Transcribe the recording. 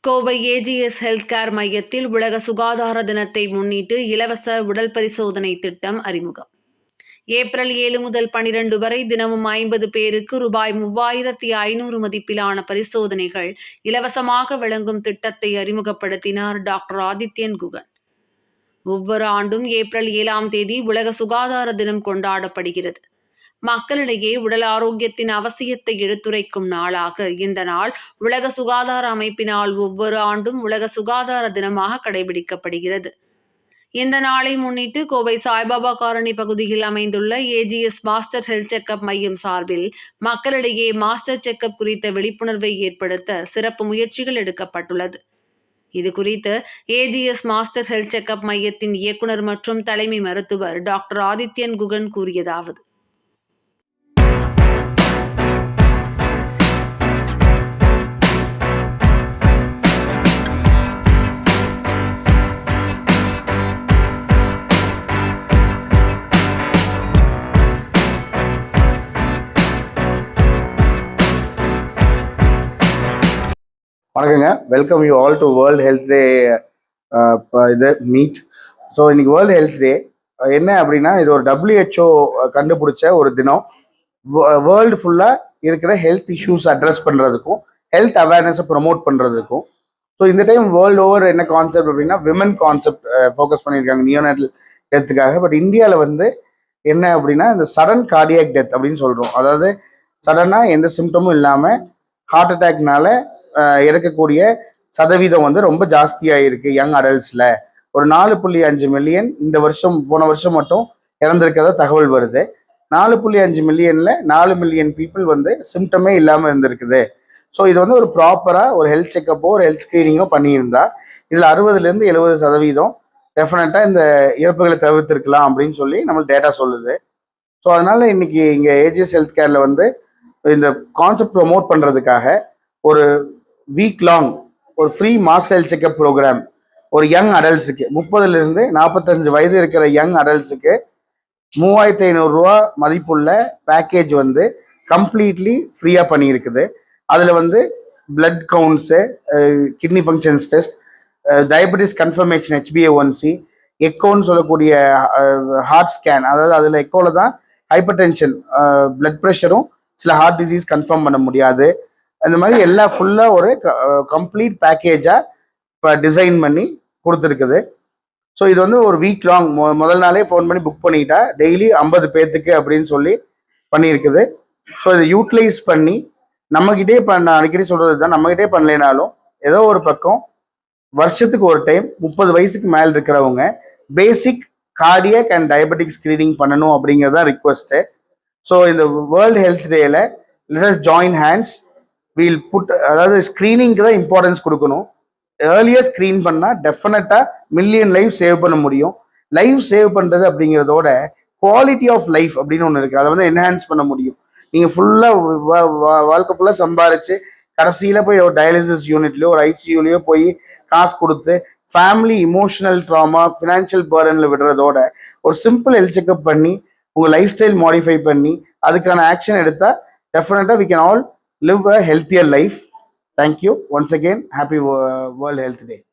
Kovai AGS health care மையத்தில் உலக சுகாதார தினத்தை முன்னிட்டு இலவச உடல் பரிசோதனை திட்டம் அறிமுகம். ஏப்ரல் ஏழு முதல் பனிரெண்டு வரை தினமும் ஐம்பது பேருக்கு ரூபாய் மூவாயிரத்தி ஐநூறு மதிப்பிலான பரிசோதனைகள் இலவசமாக வழங்கும் திட்டத்தை அறிமுகப்படுத்தினார் டாக்டர் ஆதித்யன் குகன். ஒவ்வொரு ஆண்டும் ஏப்ரல் ஏழாம் தேதி உலக சுகாதார தினம் கொண்டாடப்படுகிறது. மக்களிடையே உடல் ஆரோக்கியத்தின் அவசியத்தை எடுத்துரைக்கும் நாளாக இந்த நாள் உலக சுகாதார அமைப்பினால் ஒவ்வொரு ஆண்டும் உலக சுகாதார தினமாக கடைபிடிக்கப்படுகிறது. இந்த நாளை முன்னிட்டு கோவை சாய்பாபா காலனி பகுதியில் அமைந்துள்ள ஏஜிஎஸ் மாஸ்டர் ஹெல்த் செக்கப் மையம் சார்பில் மக்களிடையே மாஸ்டர் செக்கப் குறித்த விழிப்புணர்வை ஏற்படுத்த சிறப்பு முயற்சிகள் எடுக்கப்பட்டுள்ளது. இது குறித்து ஏஜிஎஸ் மாஸ்டர் ஹெல்த் செக்கப் மையத்தின் இயக்குனர் மற்றும் தலைமை மருத்துவர் டாக்டர் ஆதித்யன் குகன் கூறியதாவது. வணக்கங்க. Welcome you all to world health day இது மீட் ஸோ இன்னைக்கு வேர்ல்டு ஹெல்த் டே என்ன அப்படின்னா இது ஒரு டபிள்யூஹெச்ஓ கண்டுபிடிச்ச ஒரு தினம். வேர்ல்டு ஃபுல்லாக இருக்கிற ஹெல்த் இஷ்யூஸ் அட்ரஸ் பண்ணுறதுக்கும் ஹெல்த் அவேர்னஸை ப்ரொமோட் பண்ணுறதுக்கும் ஸோ இந்த டைம் வேர்ல்டு ஓவர் என்ன கான்செப்ட் அப்படின்னா விமன் கான்செப்ட் ஃபோக்கஸ் பண்ணியிருக்காங்க நியோனேட்டல் டெத்துக்காக பட் இந்தியாவில் வந்து என்ன அப்படின்னா இந்த சடன் கார்டியாக் டெத் அப்படின்னு சொல்கிறோம் அதாவது சடனாக எந்த சிம்டமும் இல்லாமல் ஹார்ட் அட்டாக்னால இறக்கக்கூடிய சதவீதம் வந்து ரொம்ப ஜாஸ்தியாக இருக்குது யங் அடல்ட்ஸில். ஒரு நாலு புள்ளி அஞ்சு மில்லியன் இந்த வருஷம் போன வருஷம் மட்டும் இறந்திருக்கிறதா தகவல் வருது. நாலு புள்ளி அஞ்சு மில்லியனில் நாலு மில்லியன் பீப்புள் வந்து சிம்டமே இல்லாமல் இருந்திருக்குது. ஸோ இது வந்து ஒரு ப்ராப்பராக ஒரு ஹெல்த் செக்கப்போ ஒரு ஹெல்த் ஸ்க்ரீனிங்கோ பண்ணியிருந்தா இதில் அறுபதுலேருந்து எழுபது சதவீதம் டெஃபினட்டாக இந்த இறப்புகளை தவிர்த்திருக்கலாம் அப்படின்னு சொல்லி நம்மளுக்கு டேட்டா சொல்லுது. ஸோ அதனால் இன்னைக்கு இங்கே ஏஜிஎஸ் ஹெல்த் கேரில் வந்து இந்த கான்செப்ட் ப்ரொமோட் பண்ணுறதுக்காக ஒரு வீக் லாங் ஒரு free mass health checkup programme ஒரு யங் அடல்ட்ஸுக்கு முப்பதுலேருந்து நாற்பத்தஞ்சு வயது இருக்கிற யங் அடல்ட்ஸுக்கு மூவாயிரத்தி ஐநூறுரூவா மதிப்புள்ள பேக்கேஜ் வந்து கம்ப்ளீட்லி ஃப்ரீயாக பண்ணியிருக்குது. அதில் வந்து blood counts kidney functions test diabetes confirmation H B A one C எக்கோன்னு சொல்லக்கூடிய ஹார்ட் ஸ்கேன் அதாவது அதில் எக்கோவில் தான் ஹைப்பர் டென்ஷன் பிளட் ப்ரெஷரும் சில ஹார்ட் டிசீஸ் கன்ஃபார்ம் பண்ண முடியாது. அந்த மாதிரி எல்லா ஃபுல்லாக ஒரு கம்ப்ளீட் பேக்கேஜாக இப்போ டிசைன் பண்ணி கொடுத்துருக்குது. ஸோ இது வந்து ஒரு வீக் லாங் மொ முதல் நாளே ஃபோன் பண்ணி புக் பண்ணிட்டா டெய்லி ஐம்பது பேர்த்துக்கு அப்படின்னு சொல்லி பண்ணியிருக்குது. ஸோ இதை யூட்டிலைஸ் பண்ணி நம்மக்கிட்டே பண்ண அடிக்கடி சொல்கிறது தான் நம்மக்கிட்டே பண்ணலைனாலும் ஏதோ ஒரு பக்கம் வருஷத்துக்கு ஒரு டைம் முப்பது வயசுக்கு மேலே இருக்கிறவங்க basic cardiac and diabetic screening பண்ணணும் அப்படிங்கிறது தான் ரிக்வஸ்ட்டு ஸோ இந்த வேர்ல்டு ஹெல்த் டேயில் let join hands we'll put அதாவது ஸ்க்ரீனிங்க்கு தான் இம்பார்ட்டன்ஸ் கொடுக்கணும். ஏர்லியர் ஸ்க்ரீன் பண்ணால் டெஃபினட்டாக மில்லியன் லைஃப் சேவ் பண்ண முடியும். லைஃப் சேவ் பண்ணுறது அப்படிங்கிறதோட குவாலிட்டி ஆஃப் லைஃப் அப்படின்னு ஒன்று இருக்குது அதை வந்து என்ஹான்ஸ் பண்ண முடியும். நீங்கள் ஃபுல்லாக வாழ்க்கை ஃபுல்லாக சம்பாரிச்சு கடைசியில் போய் ஒரு டயாலிசிஸ் யூனிட்லையோ ஒரு ஐசியூலையோ போய் காசு கொடுத்து ஃபேமிலி இமோஷனல் ட்ராமா ஃபினான்ஷியல் பேர்டனில் விடுறதோட ஒரு சிம்பிள் ஹெல்த் செக்அப் பண்ணி உங்கள் லைஃப் ஸ்டைல் மாடிஃபை பண்ணி அதுக்கான ஆக்ஷன் எடுத்தால் டெஃபினட்டாக we can all live a healthier life. Thank you. Once again, happy World Health Day.